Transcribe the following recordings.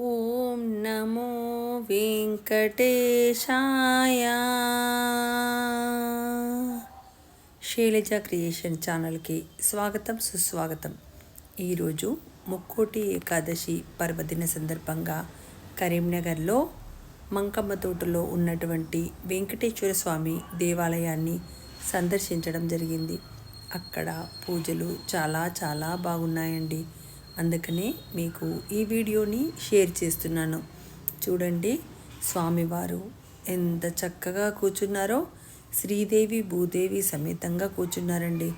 ఓం నమో వెంకటేశాయ. Shailaja creation ఛానల్కి స్వాగతం సుస్వాగతం. ఈరోజు ముక్కోటి ఏకాదశి పర్వదిన సందర్భంగా కరీంనగర్లో మంకమ్మ తోటలో ఉన్నటువంటి వెంకటేశ్వర స్వామి దేవాలయాన్ని సందర్శించడం జరిగింది. అక్కడ పూజలు చాలా చాలా బాగున్నాయండి. అందుకనే మీకు ఈ వీడియోని షేర్ చేస్తున్నాను. చూడండి స్వామివారు ఎంత చక్కగా కూర్చున్నారో శ్రీదేవి భూదేవి సమేతంగా కూర్చున్నారండి.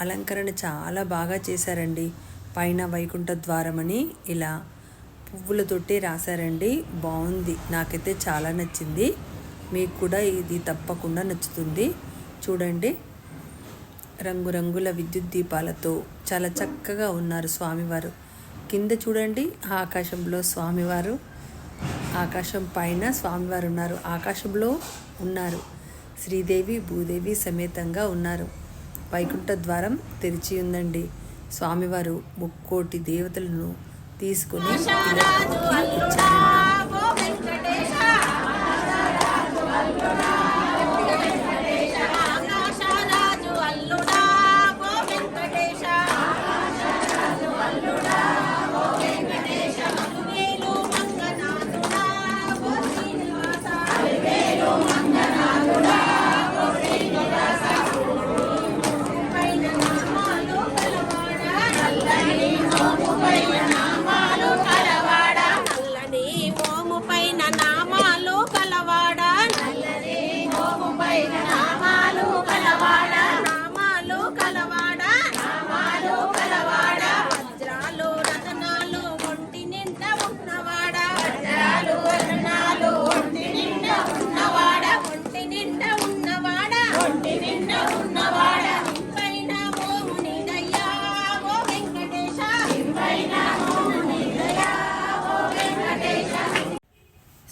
అలంకరణ చాలా బాగా చేశారండి. పైన వైకుంఠ ద్వారమని ఇలా పువ్వులతోటి రాశారండి. బాగుంది. నాకైతే చాలా నచ్చింది. మీకు కూడా ఇది తప్పకుండా నచ్చుతుంది. చూడండి రంగురంగుల విద్యుత్ దీపాలతో చాలా చక్కగా ఉన్నారు స్వామివారు. కింద చూడండి ఆకాశంలో స్వామివారు ఆకాశం పైన స్వామివారు ఉన్నారు. ఆకాశంలో ఉన్నారు. శ్రీదేవి భూదేవి సమేతంగా ఉన్నారు. వైకుంఠ ద్వారం తెరిచి ఉందండి. స్వామివారు ముక్కోటి దేవతలను తీసుకుని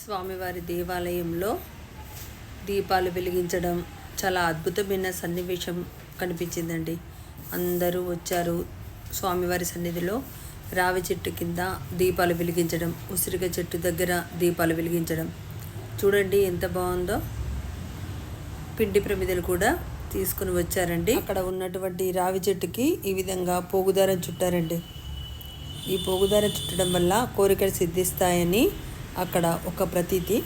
స్వామివారి దేవాలయంలో దీపాలు వెలిగించడం చాలా అద్భుతమైన సన్నివేశం కనిపించిందండి. అందరూ వచ్చారు స్వామివారి సన్నిధిలో. రావి చెట్టు కింద దీపాలు వెలిగించడం ఉసిరిక చెట్టు దగ్గర దీపాలు వెలిగించడం. చూడండి ఎంత బాగుందో. పిండి ప్రమిదలు కూడా తీసుకుని వచ్చారండి. అక్కడ ఉన్నటువంటి రావి చెట్టుకి ఈ విధంగా పోగుదారం చుట్టారండి. ఈ పోగుదారం చుట్టడం వల్ల కోరికలు సిద్ధిస్తాయని అక్కడ ఒక ప్రతీతి.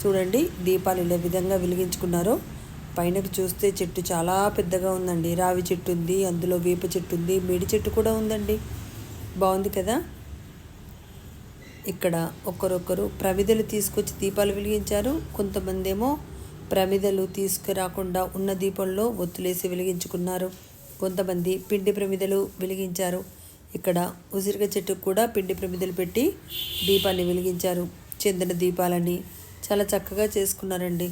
చూడండి దీపాలు ఇలా విధంగా వెలిగించుకున్నారో. పైనకు చూస్తే చెట్టు చాలా పెద్దగా ఉందండి. రావి చెట్టు ఉంది అందులో వేప చెట్టు ఉంది మేడి చెట్టు కూడా ఉందండి. బాగుంది కదా? ఇక్కడ ఒకరొకరు ప్రమిదలు తీసుకొచ్చి దీపాలు వెలిగించారు. కొంతమంది ఏమో ప్రమిదలు తీసుకురాకుండా ఉన్న దీపంలో ఒత్తులేసి వెలిగించుకున్నారు. కొంతమంది పిండి ప్రమిదలు వెలిగించారు. ఇక్కడ ఉసిరిక చెట్టుకు కూడా పిండి ప్రమిదలు పెట్టి దీపాన్ని వెలిగించారు. చెందిన దీపాలని చాలా చక్కగా చేసుకున్నారండి.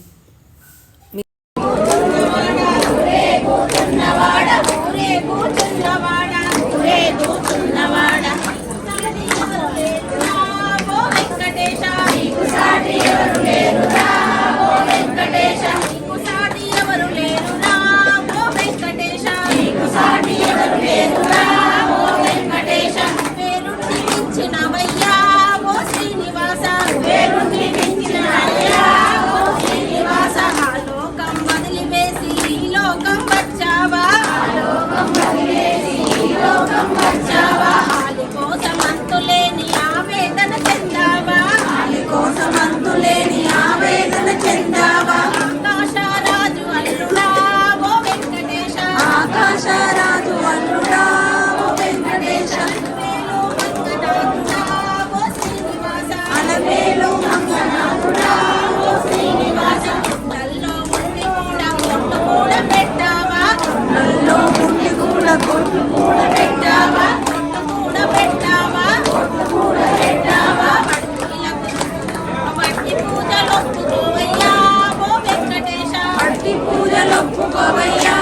లేని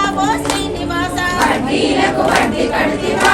మేము శ్రీనివాస. దరికే వచ్చాము